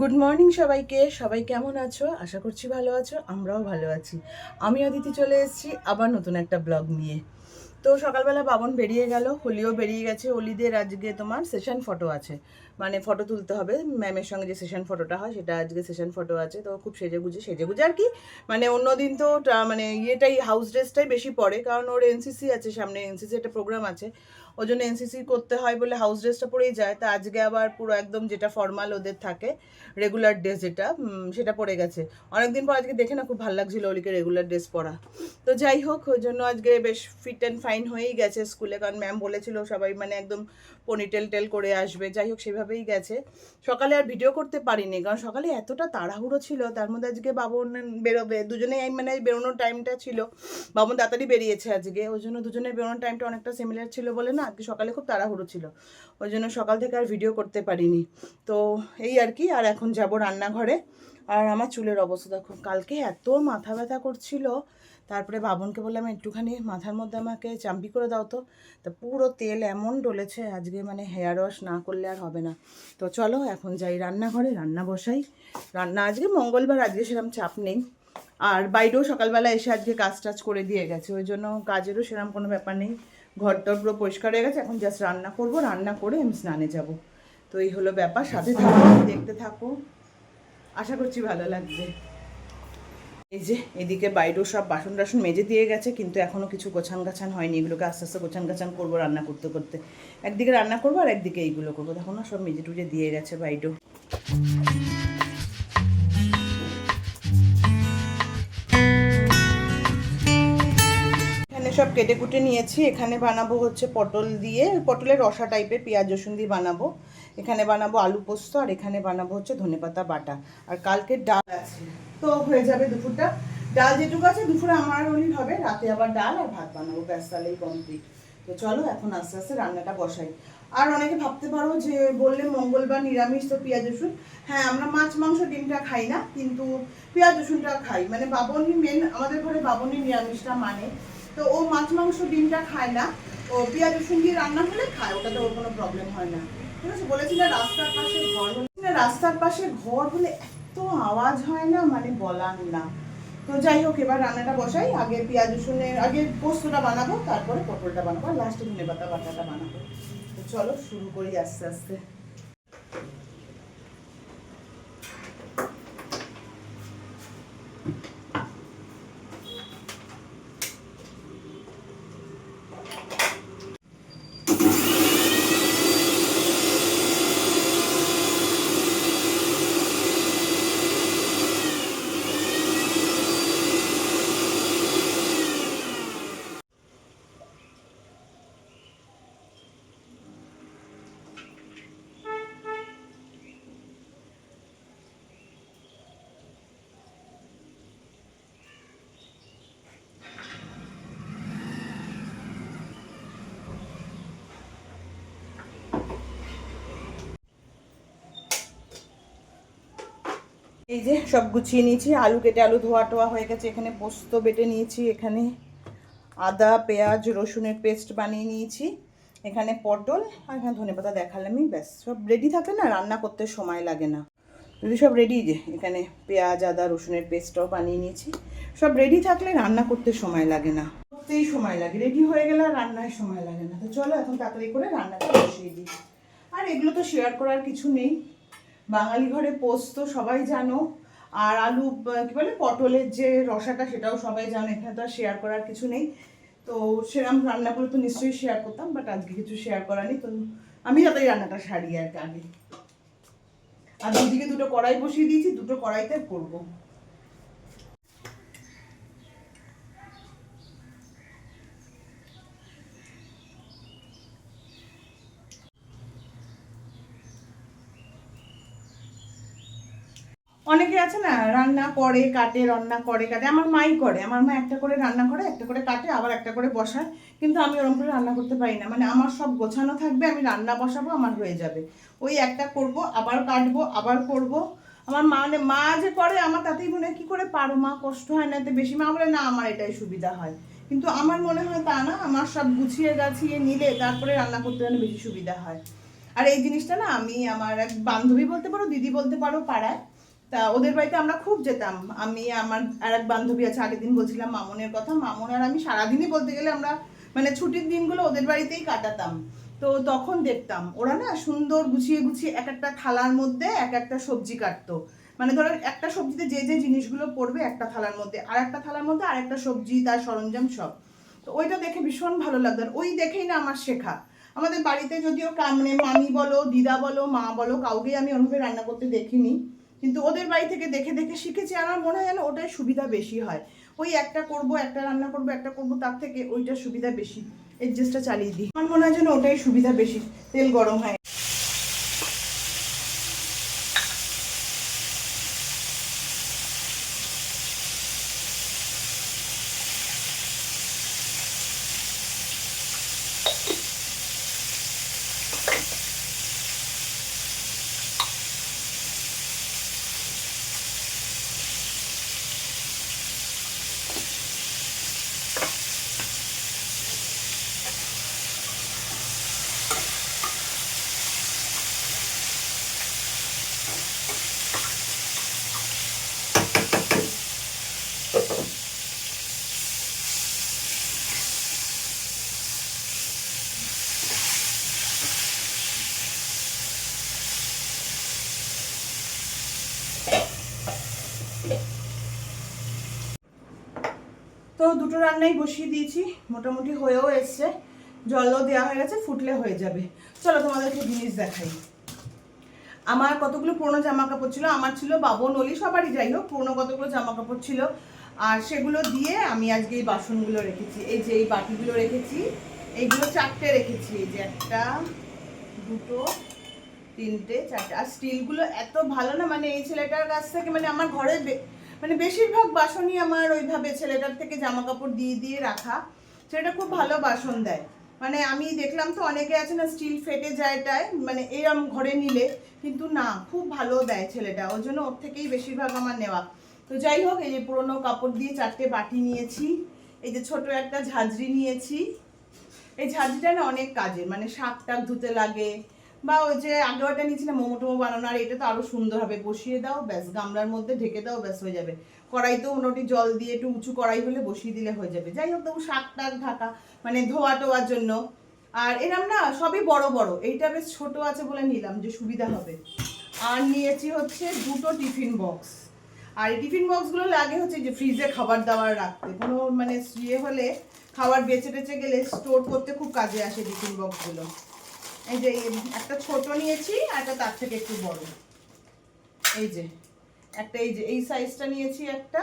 Good morning সবাইকে। সবাই কেমন আছো? আশা করছি ভালো আছো, আমরাও ভালো আছি। আমি অদিতি চলে এসেছি আবার নতুন একটা ব্লগ নিয়ে। তো সকালবেলা বাবন বেরিয়ে গেল, হোলিও বেরিয়ে গেছে। হোলিদের আজকে তোমার সেশন ফটো আছে। মানে ফটো তুলতে হবে। ম্যামের সঙ্গে যে সেশন ফটোটা হয়, সেটা আজকে সেশন ফটো আছে। তো খুব সেজে গুজে সেজে গুজে আর কি। মানে অন্যদিন তো মানে ইয়েটাই হাউস ড্রেসটাই বেশি পড়ে কারণ ওর এনসিসি আছে, সামনে এনসিসি একটা প্রোগ্রাম আছে। ওই জন্য এনসিসি করতে হয় বলে হাউস ড্রেসটা পরেই যায়। তা আজকে আবার পুরো একদম যেটা ফর্মাল ওদের থাকে রেগুলার ড্রেস যেটা সেটা পরে গেছে। অনেকদিন পর আজকে দেখে না, খুব ভালো লাগছিল ওলিকে রেগুলার ড্রেস পরা। তো যাই হোক, ওই জন্য আজকে বেশ ফিট অ্যান্ড ফাইন হয়েই গেছে স্কুলে কারণ ম্যাম বলেছিল সবাই মানে একদম পনিটেল টেল করে আসবে, যাই হোক সেভাবেই গেছে। সকালে আর ভিডিও করতে পারিনি, কারণ সকালে এতটা তাড়াহুড়ো ছিল, তার মধ্যে আজকে বাবন বেরোবে দুজনেই মানে বেরোনোর টাইমটা ছিল। বাবন তাড়াতাড়ি বেরিয়েছে আজকে, ওই জন্য দুজনের বেরোনোর টাইমটা অনেকটা সিমিলার ছিল বলে না, আজকে সকালে খুব তাড়াহুড়ো ছিল। ওই জন্য সকাল থেকে আর ভিডিও করতে পারিনি। তো এই আর কি, আর এখন যাব রান্নাঘরে। আর আমার চুলের অবস্থা দেখো, কালকে এত মাথা ব্যথা করছিল তারপরে বাবনকে বললাম, একটুখানি মাথার মধ্যে আমাকে চাম্পি করে দাও তো। তা পুরো তেল এমন ডলেছে, আজকে মানে হেয়ার ওয়াশ না করলে আর হবে না। তো চলো এখন যাই রান্নাঘরে, রান্না বসাই। রান্না আজকে মঙ্গলবার, আজকে সেরকম চাপ নেই। আর বাইরেও সকালবেলা এসে আজকে কাজ টাজ করে দিয়ে গেছে, ওই জন্য কাজেরও সেরকম কোনো ব্যাপার নেই। ঘরটা পুরো পরিষ্কার হয়ে গেছে, এখন জাস্ট রান্না করব, রান্না করে আমি স্নানে যাব। তো এই হলো ব্যাপার, সাথে থাকো, দেখতে থাকো। আশা করছি ভালো লাগবে। এই যে, এদিকে বাইরেও সব বাসন টাসন মেজে দিয়ে গেছে, কিন্তু এখনও কিছু গোছান গাছান হয়নি। এগুলোকে আস্তে আস্তে গোছান গাছান করব রান্না করতে করতে। একদিকে রান্না করব আর একদিকে এইগুলো করব। দেখো না, সব মেজে টুজে দিয়ে গেছে বাইরেও সব কেটে কুটে নিয়েছি। এখানে বানাবো হচ্ছে পটল দিয়ে, পটলের রসা টাইপের পেঁয়াজ, রসুন দিয়ে বানাবো। এখানে বানাবো আলু পোস্ত আর এখানে বানাবো হচ্ছে ধনেপাতা বাটা। আর কালকে ডাল আছে। তো হয়ে যাবে দুপুরটা। ডাল যেটুকু আছে দুপুরে আমার ওই হবে, রাতে আবার ডাল আর ভাত বানাবো, ব্যাস তাহলেই কমপ্লিট তো চলো এখন আস্তে আস্তে রান্নাটা বসাই। আর অনেকে ভাবতে পারো যে বললে মঙ্গলবার নিরামিষ তো পেঁয়াজ, রসুন। হ্যাঁ আমরা মাছ, মাংস, ডিমটা খাই না, কিন্তু পেঁয়াজ, রসুনটা খাই। মানে বাবনই মেন আমাদের ঘরে বাবনই নিরামিষটা মানে। তো ও মাছ, মাংস, ডিমটা খায় না। ও পেঁয়াজ, রসুন দিয়ে রান্না হলে খায়, ওটাতে ওর কোনো প্রবলেম হয় না। ঠিক আছে? বলেছিল রাস্তার পাশে ঘর হলে রাস্তার পাশে ঘর হলে এত আওয়াজ হয় না মানে বলার না। তো যাই হোক, এবার রান্নাটা বসাই, আগে পেঁয়াজ, রসুনের, আগে পোস্তটা বানাবো, তারপরে পটলটা বানাবো, আর লাস্টে ধনে পাতা বাটাটা বানাবো। তো চলো, শুরু করি আস্তে আস্তে। এই যে সব গুছিয়ে নিয়েছি, আলু কেটে আলু ধোয়া টোয়া হয়ে গেছে, এখানে পোস্ত বেটে নিয়েছি, এখানে আদা, পেঁয়াজ, রসুনের পেস্ট বানিয়ে নিয়েছি, এখানে পটল আর এখানে ধনে ধনেপাতা দেখালামই, ব্যাস। সব রেডি থাকে না, রান্না করতে সময় লাগে না। যদি সব রেডি যে, এখানে পেঁয়াজ, আদা, রসুনের পেস্টটাও বানিয়ে নিয়েছি। সব রেডি থাকলে রান্না করতে সময় লাগে না। করতেই সময় লাগে রেডি হয়ে গেলে আর রান্নায় সময় লাগে না। তো চলো এখন তাড়াতাড়ি করে রান্নাটা বসিয়ে দিই। আর এগুলো তো শেয়ার করার কিছু নেই। বাঙালি ঘরে পোস্ত সবাই জানো। আর আলু কি বলে, পটলের যে রসাটা সেটাও সবাই জানো, এখানে তো আর শেয়ার করার কিছু নেই। তো সেরকম রান্নাগুলো তো নিশ্চয়ই শেয়ার করতাম বাট আজকে কিছু শেয়ার করা নেই। তো আমি যাতে রান্নাটা সারি আর কি আগে। আর দুদিকে দুটো কড়াই বসিয়ে দিয়েছি, দুটো কড়াইতে করব। অনেকে আছে না, রান্না করে, কাটে, রান্না করে, কাটে। আমার মাই করে। আমার মা একটা করে রান্না করে, একটা করে কাটে, আবার একটা করে বসায়। কিন্তু আমি ওরকম করে রান্না করতে পারি না। মানে আমার সব গোছানো থাকবে, আমি রান্না বসাবো, আমার হয়ে যাবে। ওই একটা করব, আবার কাটবো, আবার করব। আমার মা মানে মা যে করে, আমার তাতেই মনে কি করে পারো মা? কষ্ট হয় না? এতে বেশি মা বলে, না, আমার এটাই সুবিধা হয়। কিন্তু আমার মনে হয় তা না, আমার সব গুছিয়ে গাছিয়ে নিলে তারপরে রান্না করতে যেন বেশি সুবিধা হয়। আর এই জিনিসটা না, আমি আমার এক বান্ধবী বলতে পারো, দিদি বলতে পারো, পাড়ায়। তা ওদের বাড়িতে আমরা খুব যেতাম। আমি, আমার আর এক বান্ধবী আছে আগের দিন বলছিলাম মামনের কথা। মামন আর আমি সারাদিনই বলতে গেলে আমরা মানে ছুটির দিনগুলো ওদের বাড়িতেই কাটাতাম। তো তখন দেখতাম, ওরা না সুন্দর গুছিয়ে গুছিয়ে এক একটা থালার মধ্যে এক একটা সবজি কাটতো। মানে ধরো একটা সবজিতে যে যে জিনিসগুলো পড়বে একটা থালার মধ্যে, আর একটা থালার মধ্যে আর একটা সবজি, তার সরঞ্জাম সব। তো ওইটা দেখে ভীষণ ভালো লাগতো। আর ওই দেখেই না আমার শেখা। আমাদের বাড়িতে যদিও কামনে মামি বলো, দিদা বলো, মা বলো, কাউকেই আমি ওইভাবে রান্না করতে দেখিনি। কিন্তু ওদের বাড়ি থেকে দেখে দেখে শিখেছি আমার মনে হয় যেন ওটাই সুবিধা বেশি হয়। ওই একটা করব, একটা রান্না করব, একটা করব, তার থেকে ওইটা সুবিধা বেশি। এডজাস্টটা চালিয়ে দিই। আমার মনে হয় যেন ওটাই সুবিধা বেশি, তেল গরম হয়। তো দুটো রান্নাই বসিয়ে দিয়েছি, মোটামুটি হয়েও এসছে। জলও দেওয়া হয়ে গেছে, ফুটলে হয়ে যাবে। চলো তোমাদেরকে জিনিস দেখাই। আমার কতগুলো পুরনো জামা কাপড় ছিল? আমার ছিল বাবন অলি সবারই যাই হোক, পুরনো কতগুলো জামা কাপড় ছিল? আর সেগুলো দিয়ে আমি আজকে এই বাসনগুলো রেখেছি। এই যে এই বাটিগুলো রেখেছি, এইগুলো চারটে রেখেছি। এই যে একটা, দুটো, তিনটে, চারটে। আর স্টিলগুলো এত ভালো না মানে এই ছেলেটার কাছ থেকে মানে আমার ঘরে মানে বেশিরভাগ বাসনই আমার ওইভাবে ছেলেটার থেকে জামা কাপড় দিয়ে দিয়ে রাখা। ছেলেটা খুব ভালো বাসন দেয়। মানে আমি দেখলাম তো অনেকে আছে না, স্টিল ফেটে যায়টায় মানে এরম ঘরে নিলে, কিন্তু না, খুব ভালো দেয় ছেলেটা। ওই জন্য ওর থেকেই বেশিরভাগ আমার নেওয়া। তো যাই হোক, এই যে পুরোনো কাপড় দিয়ে চারটে বাটি নিয়েছি। এই যে ছোট একটা ঝাঁঝরি নিয়েছি। এই ঝাঁঝরিটা না অনেক কাজের মানে শাক টাক ধুতে লাগে, বা ওই যে আগে ওটা নিয়েছিলাম, মোমো টোমো বানানো, আর এটা তো আরও সুন্দর হবে বসিয়ে দাও, ব্যাস, গামলার মধ্যে ঢেকে দাও, ব্যাস, হয়ে যাবে। কড়াইতেও মোটামুটি জল দিয়ে একটু উঁচু কড়াই হলে বসিয়ে দিলে হয়ে যাবে। যাই হোক, তবু শাক টাক ঢাকা মানে ধোয়া টোয়ার জন্য। আর এরম না, সবই বড় বড়, এইটা বেশ ছোট আছে বলে নিলাম যে সুবিধা হবে। আর নিয়েছি হচ্ছে দুটো টিফিন বক্স। আর এই টিফিন বক্সগুলো লাগে হচ্ছে যে ফ্রিজে খাবার দাবার রাখতে। কোনো মানে ইয়ে হলে খাবার বেঁচে টেচে গেলে স্টোর করতে খুব কাজে আসে টিফিন বক্সগুলো। এই যে একটা ছোট নিয়েছি আর একটা তার থেকে একটু বড়। এই যে, একটা এই যে, এই সাইজটা নিয়েছি একটা।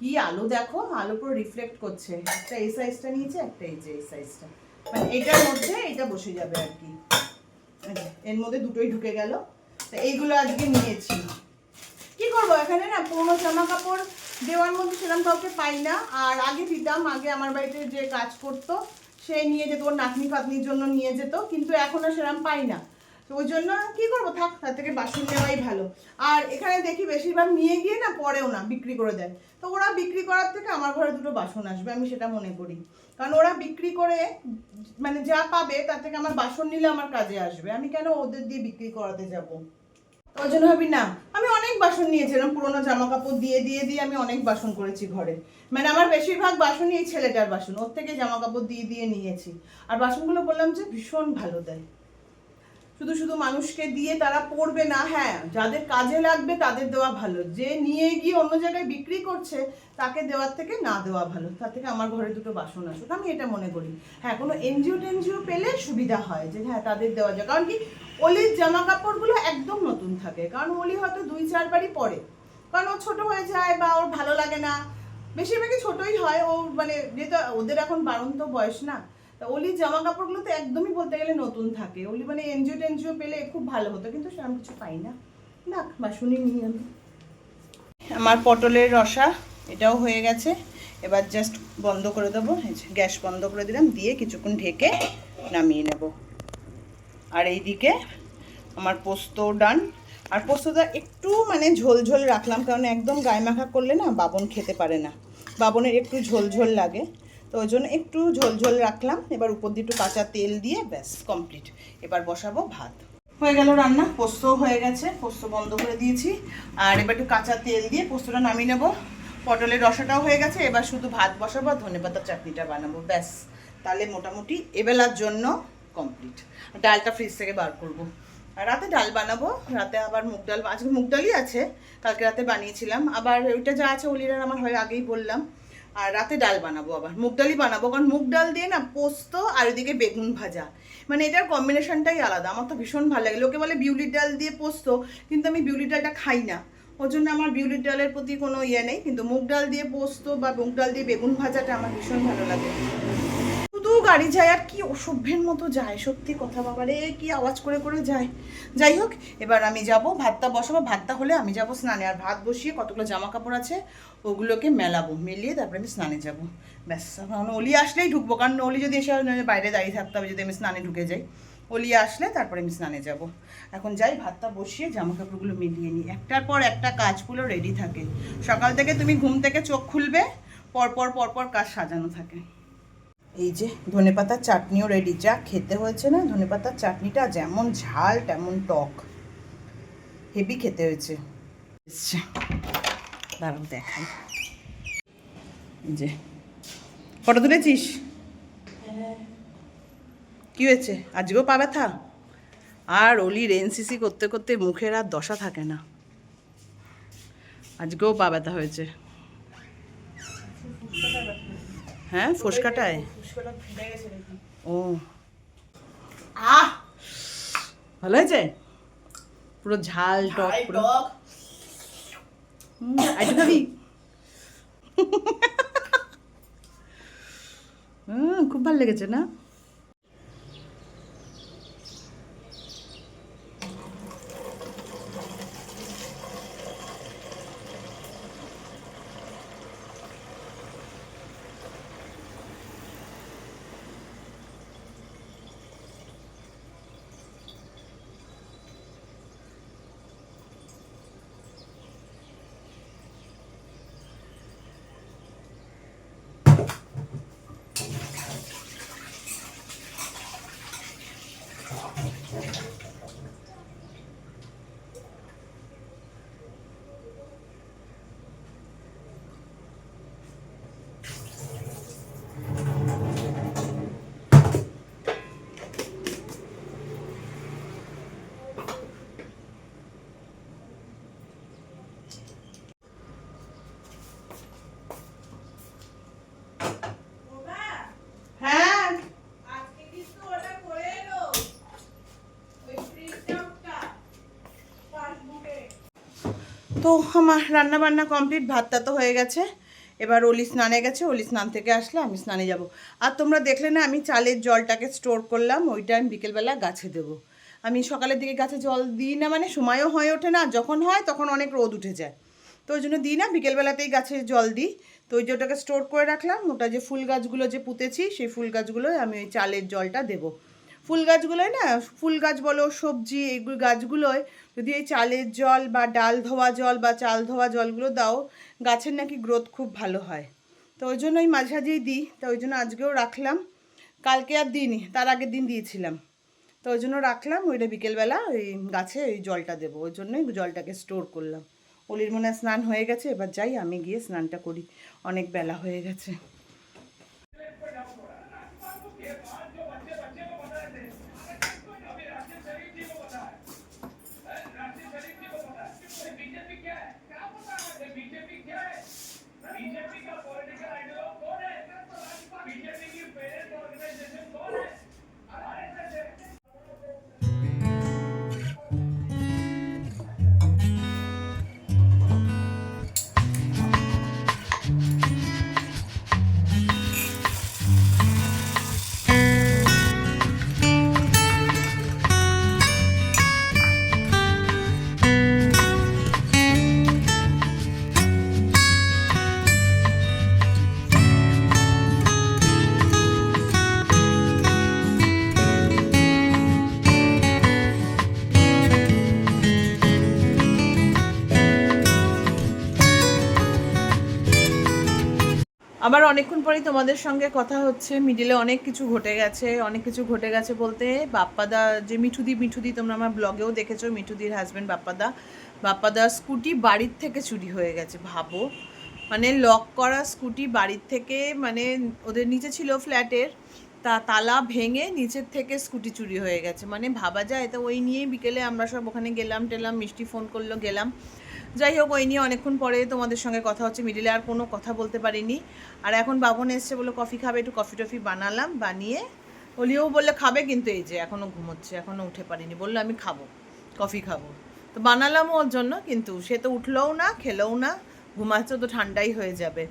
কি আলো দেখো, আলো পুরো রিফ্লেক্ট করছে। একটা এই সাইজটা নিয়েছি, একটা এই যে এই সাইজটা মানে এটার মধ্যে এটা বসে যাবে আর কি। এর মধ্যে দুটোই ঢুকে গেল। তো এইগুলো আজকে নিয়েছি। কি করব? এখানে না পুরোনো জামা কাপড় দেওয়ার মধ্যে সেরকম কাউকে পাই না। আর আগে দিতাম, আগে আমার বাড়িতে যে কাজ করতো, সে নিয়ে যেত, ওর নাতনি ফাতনির জন্য নিয়ে যেত, কিন্তু এখন আর সেরকম পাই না। তো ওই জন্য কি করব? থাক, তার থেকে বাসন নেওয়াই ভালো। আর এখানে দেখি বেশিরভাগ নিয়ে গিয়ে না পরেও না, বিক্রি করে দেয়। তো ওরা বিক্রি করার থেকে আমার ঘরে দুটো বাসন আসবে, আমি সেটা মনে করি। কারণ ওরা বিক্রি করে মানে যা পাবে, তার থেকে আমার বাসন নিলে আমার কাজে আসবে। আমি কেন ওদের দিয়ে বিক্রি করাতে যাব? ওই জন্য ভাবি, না, আমি অনেক বাসন নিয়েছিলাম, পুরোনো জামা কাপড় দিয়ে দিয়ে দিয়ে আমি অনেক বাসন করেছি ঘরে। মানে আমার বেশিরভাগ বাসনই ছেলেটার বাসন, ওর থেকে জামা কাপড় দিয়ে দিয়ে নিয়েছি। আর বাসনগুলো বললাম যে ভীষণ ভালো দেয়। শুধু শুধু মানুষকে দিয়ে তারা পড়বে না হ্যাঁ যাদের কাজে লাগবে তাদের দেওয়া ভালো। যে নিয়ে গিয়ে অন্য জায়গায় বিক্রি করছে, তাকে দেওয়ার থেকে না দেওয়া ভালো। তার থেকে আমার ঘরে দুটো বাসন আসুক আমি এটা মনে করি। হ্যাঁ কোনো এনজিও টেনজিও পেলে সুবিধা হয় যে হ্যাঁ তাদের দেওয়া যায়। কারণ কি, অলির জামা কাপড়গুলো একদম নতুন থাকে। কারণ অলি হয়তো দুই, চারবারই পরে। কারণ ও ছোটো হয়ে যায় বা ওর ভালো লাগে না। বেশিরভাগই ছোটোই হয়। ও মানে যেহেতু ওদের এখন বারন্ত বয়স না তা অলির জামা কাপড়গুলো তো একদমই বলতে গেলে নতুন থাকে। ওলি মানে এনজিও টেনজিও পেলে খুব ভালো হতো, কিন্তু সেরকম কিছু পাই না। না বাসনই নিই আমি। আমার পটলের রসা, এটাও হয়ে গেছে। এবার জাস্ট বন্ধ করে দেবো। গ্যাস বন্ধ করে দিলাম, দিয়ে কিছুক্ষণ ঢেকে নামিয়ে নেব। আর এইদিকে আমার পোস্ত ডান আর পোস্তটা একটু মানে ঝোল ঝোল রাখলাম, কারণ একদম গায়ে মাখা করলে না বাবন খেতে পারে না। বাবনের একটু ঝোল ঝোল লাগে। তো ওই জন্য একটু ঝোল ঝোল রাখলাম। এবার উপর দিয়ে একটু কাঁচা তেল দিয়ে ব্যাস কমপ্লিট এবার বসাবো ভাত। হয়ে গেল রান্না পোস্ত হয়ে গেছে, পোস্ত বন্ধ করে দিয়েছি। আর এবার একটু কাঁচা তেল দিয়ে পোস্তটা নামিয়ে নেব। পটলের রসাটাও হয়ে গেছে, এবার শুধু ভাত বসাবো আর ধনেপাতার চাটনিটা বানাবো, ব্যাস। তাহলে মোটামুটি এবেলার জন্য কমপ্লিট ডালটা ফ্রিজ থেকে বার করব। রাতে ডাল বানাবো, রাতে আবার মুগ ডাল, আজকে মুগ ডালই আছে, কালকে রাতে বানিয়েছিলাম। আবার ওইটা যা আছে অলিরার আমার হয়ে আগেই বললাম। আর রাতে ডাল বানাবো আবার। মুগ ডালই বানাবো, কারণ মুগ ডাল দিয়ে না পোস্ত আর ওইদিকে বেগুন ভাজা। মানে এটার কম্বিনেশনটাই আলাদা। আমার তো ভীষণ ভালো লাগে। লোকে বলে বিউলির ডাল দিয়ে পোস্ত, কিন্তু আমি বিউলির ডালটা খাই না। ওর জন্য আমার বিউলির ডালের প্রতি কোনো ইয়ে নেই। কিন্তু মুগ ডাল দিয়ে পোস্ত বা মুগ ডাল দিয়ে বেগুন ভাজাটা আমার ভীষণ ভালো লাগে। শুধু গাড়ি যায় আর কি অসভ্যের মতো যায়, সত্যি কথা বাবারে কি আওয়াজ করে করে যায়। যাই হোক, এবার আমি যাব, ভাতটা বসাবো, ভাতটা হলে আমি যাব স্নানে। আর ভাত বসিয়ে কতগুলো জামা কাপড় আছে, ওগুলোকে মেলাবো, মেলিয়ে তারপরে আমি স্নানে যাব। ব্যাস অলি আসলেই ঢুকবো, কারণ অলি যদি এসে বাইরে দাঁড়িয়ে থাকতে হবে, যদি আমি স্নানে ঢুকে যাই। অলি আসলে তারপরে আমি স্নানে যাব। এখন যাই, ভাতটা বসিয়ে জামা কাপড়গুলো মিলিয়ে নিই। একটার পর একটা কাজগুলো রেডি থাকে। সকাল থেকে তুমি ঘুম থেকে চোখ খুলবে, পরপর পরপর কাজ সাজানো থাকে। এই যে ধনেপাতার চাটনিও রেডি যা খেতে হয়েছে না ধনেপাতার চাটনিটা যেমন ঝাল, তেমন টক। হেভি খেতে হয়েছে। দাঁড়াও, দেখাই। যে। ফটো তুলেছিস? কি হয়েছে? আজকেও পা ব্যথা? আর অলির এনসিসি করতে করতে মুখের আর দশা থাকে না। আজকেও পা ব্যথা হয়েছে। হ্যাঁ ফোসকাটায়? ও। আহ! ভালো হয়েছে? পুরো ঝাল টক পুরো। আইটু খাবি খুব ভালো লেগেছে না? তো আমার রান্না বান্না কমপ্লিট, ভাতটা তো হয়ে গেছে। এবার অলি স্নানে গেছে, অলি স্নান থেকে আসলে আমি স্নানে যাব। আর তোমরা দেখলে না, আমি চালের জলটাকে স্টোর করলাম, ওইটা আমি বিকেলবেলা গাছে দেবো। আমি সকালের দিকে গাছে জল দিই না মানে সময়ও হয়ে ওঠে না, যখন হয় তখন অনেক রোদ উঠে যায়। তো ওই জন্য দিই না, বিকেলবেলাতেই গাছে জল দিই। তো ওই যে ওটাকে স্টোর করে রাখলাম, ওটা যে ফুল গাছগুলো যে পুঁতেছি, সেই ফুল গাছগুলোয় আমি ওই চালের জলটা দেবো। ফুল গাছগুলোয় না, ফুল গাছ বলো, সবজি এইগুলো গাছগুলোয় যদি এই চালের জল বা ডাল ধোয়া জল বা চাল ধোয়া জলগুলো দাও, গাছের নাকি গ্রোথ খুব ভালো হয়। তো ওই জন্য ওই মাঝে মাঝেই দিই, তো ওই জন্য আজকেও রাখলাম। কালকে আর দিইনি, তার আগের দিন দিয়েছিলাম। তো ওই জন্য রাখলাম, ওইটা বিকেলবেলা ওই গাছে ওই জলটা দেবো। ওই জন্যই জলটাকে স্টোর করলাম। অলির মনে স্নান হয়ে গেছে, এবার যাই, আমি গিয়ে স্নানটা করি। অনেক বেলা হয়ে গেছে। আবার অনেকক্ষণ পরেই তোমাদের সঙ্গে কথা হচ্ছে। মিডিলে অনেক কিছু ঘটে গেছে, অনেক কিছু ঘটে গেছে বলতে। বাপ্পাদা, যে মিঠুদি মিঠুদি, তোমরা আমার ব্লগেও দেখেছ, মিঠুদির হাজব্যান্ড বাপ্পাদা। বাপ্পাদার স্কুটি বাড়ির থেকে চুরি হয়ে গেছে, ভাবো। মানে লক করা স্কুটি বাড়ির থেকে মানে ওদের নিচে ছিল ফ্ল্যাটের, তা তালা ভেঙে নিচের থেকে স্কুটি চুরি হয়ে গেছে। মানে ভাবা যায়, তো ওই নিয়েই বিকেলে আমরা সব ওখানে গেলাম, টেলাম, মিষ্টি ফোন করল, গেলাম। যাই হোক ওই নিয়ে অনেকক্ষণ পরে তোমাদের সঙ্গে কথা হচ্ছে মিডিলে আর কোনো কথা বলতে পারিনি। আর এখন বাবন এসছে বলে কফি খাবে একটু কফি টফি বানালাম বানিয়ে অলিও বললে খাবে কিন্তু এই যে এখনও ঘুমোচ্ছে এখনও উঠে পারিনি। বলল আমি খাব কফি খাব। তো বানালাম ওর জন্য কিন্তু সে তো উঠলোও না খেলেও না ঘুমাচ্ছে তো ঠান্ডাই হয়ে যাবে।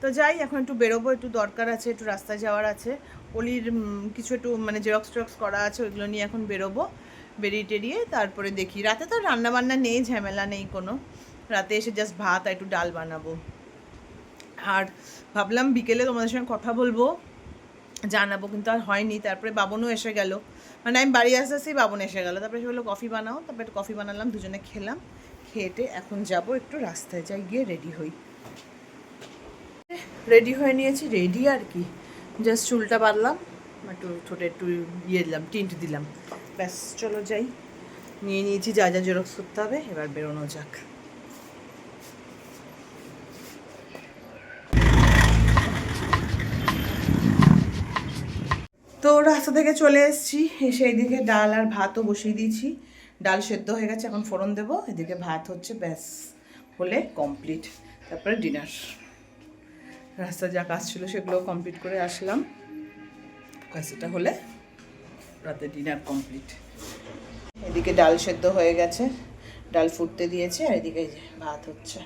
তো যাই এখন একটু বেরোবো একটু দরকার আছে একটু রাস্তায় যাওয়ার আছে। উম, কিছু একটু মানে জেরক্স টেরক্স করা আছে ওইগুলো নিয়ে এখন বেরোবো। বেরিয়ে টেরিয়ে তারপরে দেখি। রাতে তো রান্না বান্না নেই, ঝামেলা নেই কোনো। রাতে এসে জাস্ট ভাত আর একটু ডাল বানাবো। আর ভাবলাম বিকেলে তোমাদের সঙ্গে কথা বলব, জানাব, কিন্তু আর হয়নি। তারপরে বাবনও এসে গেল। মানে আমি বাড়ি আসতে আসতেই বাবন এসে গেল। তারপরে সে বলল, কফি বানাও। তারপরে একটু কফি বানালাম, দুজনে খেলাম। খেয়েটে এখন যাব, একটু রাস্তায় যাই, গিয়ে রেডি হই। রেডি হয়ে নিয়েছি রেডি আর কি। জাস্ট চুলটা বাঁধলাম। একটু ঠোঁটে একটু ইয়ে দিলাম, টিন্ট দিলাম। ব্যাস, চলো যাই। নিয়ে নিয়েছি যা যা জেরক্স করতে হবে, এবার বেরোনো যাক। তো রাস্তা থেকে চলে এসেছি, এসে এইদিকে ডাল আর ভাতও বসিয়ে দিয়েছি। ডাল সেদ্ধ হয়ে গেছে, এখন ফোড়ন দেবো। এদিকে ভাত হচ্ছে ব্যাস, হলে কমপ্লিট তারপরে ডিনার রাস্তা যা কাজ ছিল সেগুলো কমপ্লিট করে আসলাম। এটা হলে রাতে ডিনার কমপ্লিট এদিকে ডাল সেদ্ধ হয়ে গেছে, ডাল ফুটতে দিয়েছে আর এদিকে ভাত হচ্ছে।